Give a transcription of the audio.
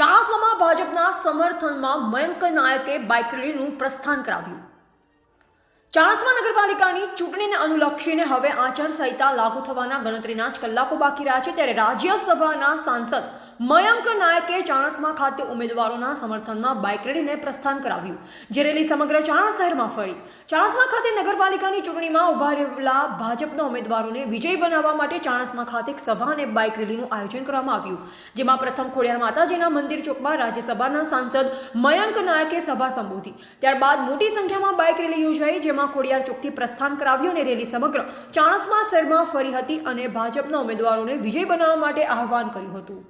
ચાણસ્મામાં ભાજપના સમર્થનમાં મયંક નાયકે બાઇક રેલીનું પ્રસ્થાન કરાવ્યું. ચાણસ્મા નગરપાલિકાની અનુલક્ષીને હવે આચારસંહિતા લાગુ થવાના ગણતરીના જ કલાકો બાકી રહ્યા છે. ત્યારે રાજ્યસભાના સાંસદ મયંક નાયકે ચાણસમા ખાતે ઉમેદવારોના સમર્થનમાં બાઇક રેલીને પ્રસ્થાન કરાવ્યું, જે રેલી સમગ્ર ચાણસ શહેરમાં ફરી. ચાણસમા ખાતે નગરપાલિકાની ચૂંટણીમાં ઊભા રહેલા ભાજપના ઉમેદવારોને વિજય બનાવવા માટે ચાણસમા ખાતે એક સભા અને બાઇક રેલીનું આયોજન કરવામાં આવ્યું, જેમાં પ્રથમ ખોડિયાર માતાજીના મંદિર ચોકમાં રાજ્યસભાના સાંસદ મયંક નાયકે સભા સંબોધી. ત્યારબાદ મોટી સંખ્યામાં બાઇક રેલી યોજાઈ, જેમાં ખોડિયાર ચોકથી પ્રસ્થાન કરાવ્યું અને રેલી સમગ્ર ચાણસ્મા શહેરમાં ફરી હતી અને ભાજપના ઉમેદવારોને વિજય બનાવવા માટે આહવાન કર્યું હતું.